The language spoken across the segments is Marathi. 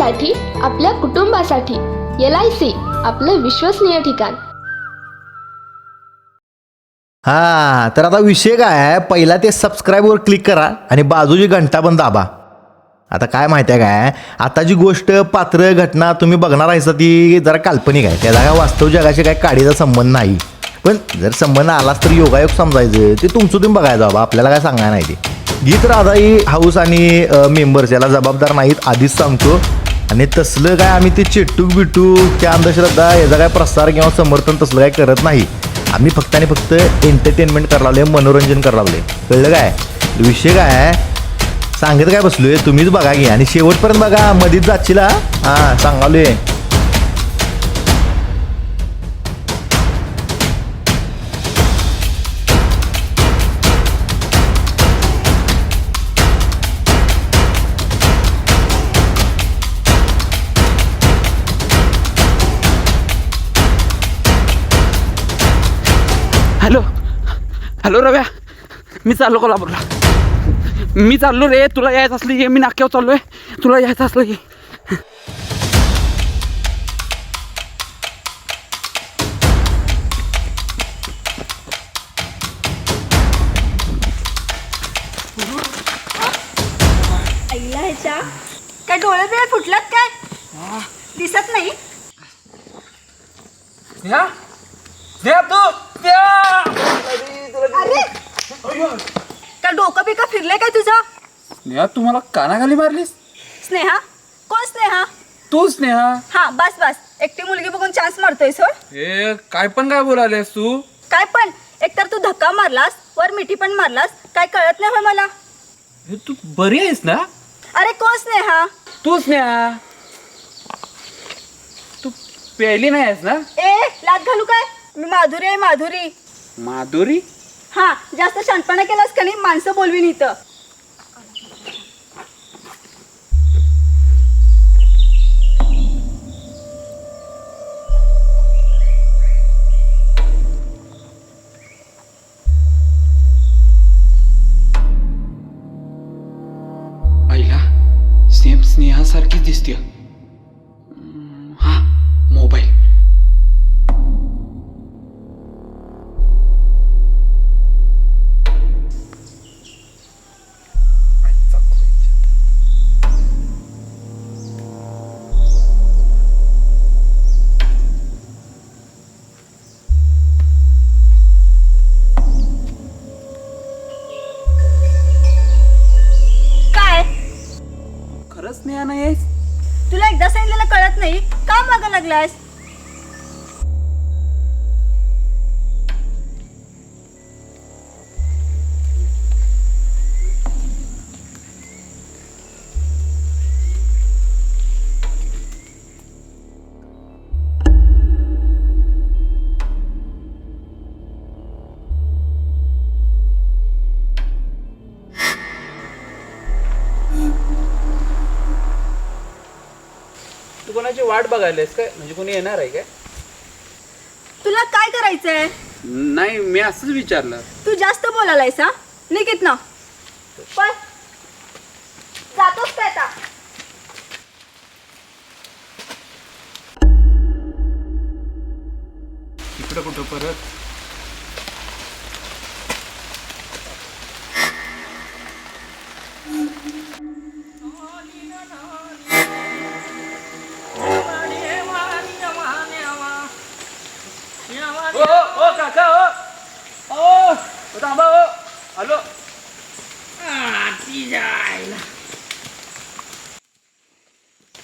आपल्यासाठी आपल्या कुटुंबासाठी. एल आय सी आपलं विश्वसनीय ठिकाण. हा तर आता विषय काय आहे? पहिला ते सबस्क्राईबवर क्लिक करा आणि बाजूची घंटा पण दाबा. आता काय माहिती आहे काय? आता जी गोष्ट पात्र घटना तुम्ही बघणार आहे ती जरा काल्पनिक आहे. त्याला काय वास्तव जगाशी काय काडीचा संबंध नाही. पण जर संबंध आलाच तर योगायोग समजायचं. ते तुमचं तुम्ही बघायचं बाबा. आपल्याला काय सांगायला नाही ते. गीत राधाई हाऊस आणि मेंबर्स याला जबाबदार नाहीत आधीच सांगतो. आणि तसलं काय आम्ही ते चेटूक बिट्टूक त्या अंधश्रद्धा याचा काय प्रसार किंवा समर्थन तसलं काय करत नाही. आम्ही फक्त आणि फक्त एंटरटेनमेंट करायला लागले मनोरंजन करायला लागले कळलं काय? विषय काय आहे? सांगत काय बसलोय? तुम्हीच बघा की. आणि शेवटपर्यंत बघा मधीच जाशील हां सांगालोय. हॅलो रव्या मी चाललो कोल्हापूरला. मी चाललो रे. तुला यायचं असलं ये मी नाक्यावर चाललो आहे तुला यायचं असलं ये स्नेहा तू मला कानाखाली मारलीस? स्नेहा? कोण स्नेहा? तू स्नेहा. हा बस बस. एकटी मुलगी बघून चान्स मारतोय सोड. हे काय पण काय बोलायलेस तू? काय पण? एकतर तू धक्का मारलास वर मिठी पण मारलास काय कळत नाही होय मला. हे तू बरी आहेस ना? अरे कोण स्नेहा? तू स्नेहा. तू प्यायली नाही आहेस ना? ए लात घालू काय? मी माधुरी आहे माधुरी. माधुरी? हा जास्त शांतपणा केलास का नाही? माणसं बोलवीन इथं. सेम स्नेहासारखीच दिसते खरंच नाही आहेस तुला एकदा सांगितलेलं कळत नाही. का मागा लागलास वाट बघायलास काय? म्हणजे कोणी येणार आहे काय? तुला काय करायचंय? नाही मी असंच विचारलं. तू जास्त बोलायलायस हा? निघित ना पण जातोस काय आता? इकडं कुठं परत? थांबा ओ हॅलो.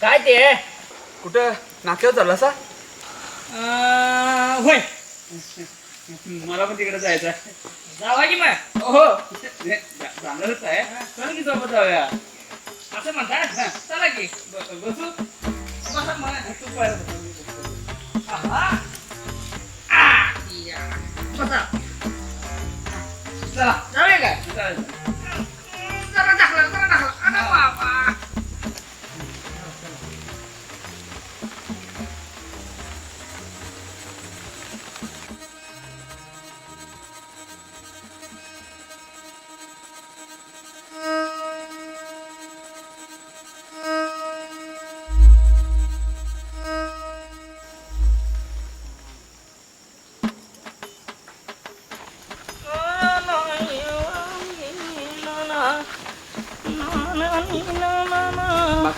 काय ते? कुठं? नाक्यावर चालला सा? अं, होय. मला पण तिकडे जायचं आहे जावा की मग. हो. जाणारच आहे. चल की सोबत जाऊया. असं म्हणता? चला की. ब- बसू? बसा मग. तू पाहिलं बसू, चला जाऊया काय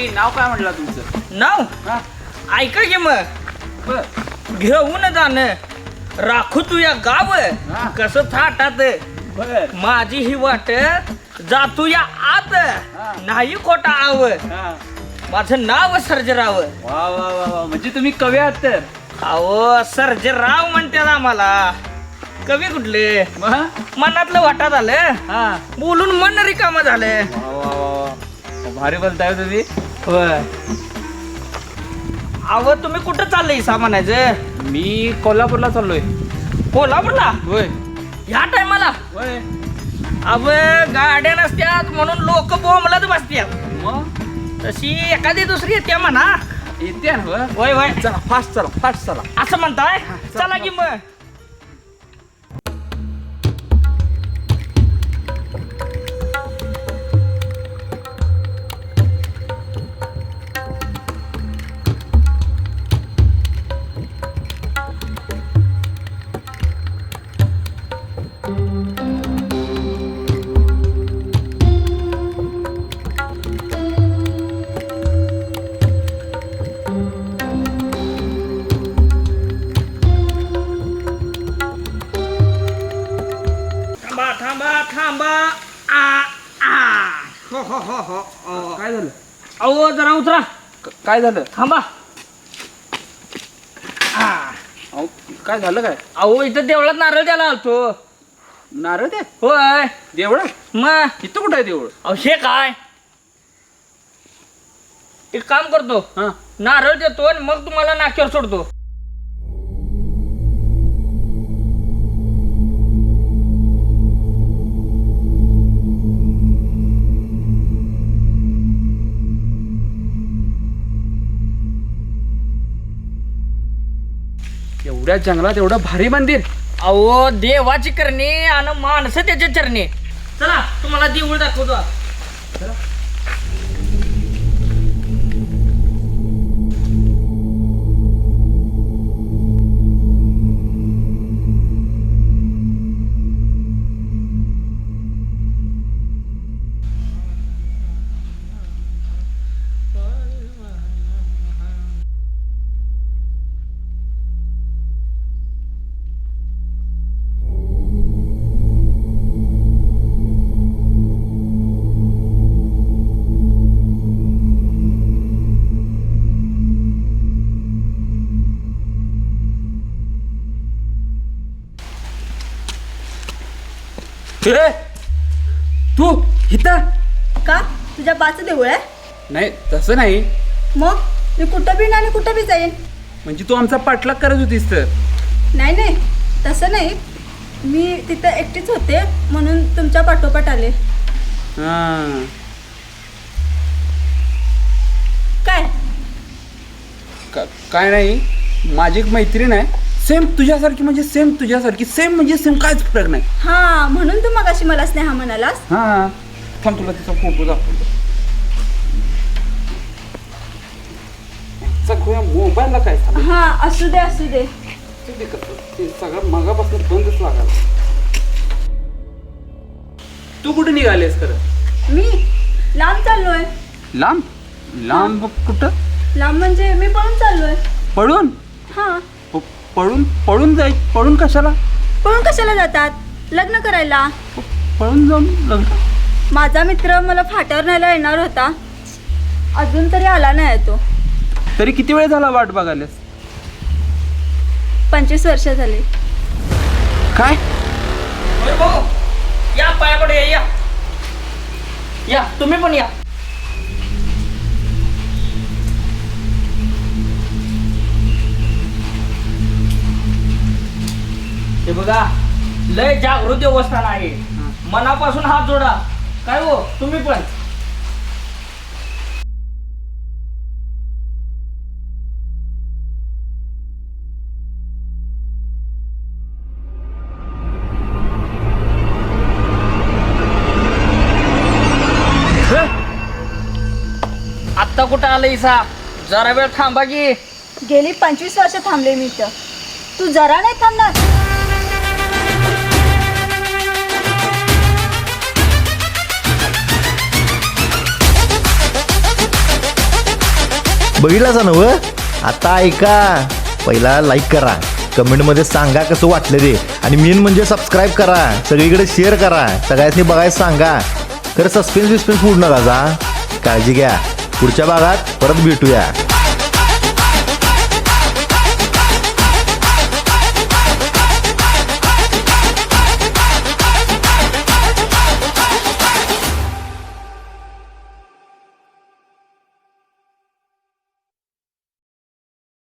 बाकी नाव काय म्हटलं तुमचं? नाव? हा. ऐका की मग. बर. घेऊन जाणं राखू तू या गाव. कसं थाटात. बर. माझी ही वाट जातू या आत. नाही खोटा आव. हा. माझं नाव सर्जराव. वा वा वा वा. म्हणजे तुम्ही कवी आहात तर. अहो सर्जराव म्हणतात आम्हाला. कवी कुठले? मग? मनातलं वाटा झालं. हा. बोलून मन रिकाम झालं. वा वा वा वा. भारी बोलताय हो तुम्ही. होय. अहो तुम्ही कुठं चाललंय सा म्हणायचं मी कोल्हापूरला चाललोय. कोल्हापूरला? होय. ह्या टायमाला? होय. अव गाड्या नसत्यात म्हणून लोक बोंबलत बसत्यात. मग? तशी एखादी दुसरी येते म्हणा. येते ना होय? वय वय चला फास्ट चला फास्ट चला. असं म्हणताय? चला की मग. थांबा थांबा थांबा. आ आ. हो हो हो हो. काय झालं? अहो जरा उतरा. क- काय झालं? थांबा. आ. अहो, काय झालं काय? अहो इथं देवळात नारळ द्यायला आलतो. नारळ ते होय. देवळ? मग इथं कुठं आहे देऊळ? अहो हे काय? एक काम करतो. हा. नारळ देतो आणि मग तुम्हाला नाक्यावर सोडतो. एवढ्या जंगलात एवढं भारी मंदिर. अहो देवाची करणे आणि माणसं त्याच्या चरणे. चला तुम्हाला देऊळ दाखवतो ए, तू इथं? का? तुझ्या बाचं देऊळ आहे? नाही तसं नाही. मग? मी कुठं बी आणि कुठं बी जाईन. म्हणजे तू आमचा पाठलाग करत होतीस तर? नाही नाही. तसं नाही. मी तिथं एकटीच होते म्हणून तुमच्या पाठोपाठ आले. हा. काय? का- काय नाही. माझी एक मैत्रीण आहे. सेम तुझ्यासारखी म्हणजे सेम तुझ्यासारखी सेम म्हणजे सेम काहीच फरक नाही. हा म्हणून तू मगाशी मला स्नेहा म्हणालास? हा थांब तुला तिचा फोटो दाखवतो. सगळ्या मोबाईलला काय झालं हा असू दे असू दे. ते कसं ते सगळं मगापासून बंदच लागायला. तू कुठे निघालेस खरं? मी? लांब चाललोय. लांब? लांब कुठं? लांब म्हणजे मी पळून चाललोय. पळून? हा. पळून पळून जाय पळून कशाला? पळून कशाला जातात? लग्न करायला. पळून जाऊन लग्न. माझा मित्र मला फाट्यावर न्यायला येणार होता. अजून तरी आला नाही तो. तरी किती वेळ झाला वाट बघायलास? पंचवीस वर्ष झाली. काय? या पायाकडे या. या तुम्ही पण या. हे बघा लय जागृत देवस्थान आहे. मनापासून हात जोडा. काय हो? तुम्ही पण. आत्ता कुठं आलं इसा? जरा वेळ थांबा की. गेली पंचवीस वर्ष थांबले मी तू जरा नाही थांबणार? बघितला जा नव आता ऐका. पहिला लाईक करा. कमेंटमध्ये सांगा कसं वाटलं ते. आणि मेन म्हणजे सबस्क्राईब करा. सगळीकडे शेअर करा. सगळ्यांनी बघायला सांगा. तर सस्पेन्स विस्पेन्स फूड नका जा. काळजी घ्या. पुढच्या भागात परत भेटूया.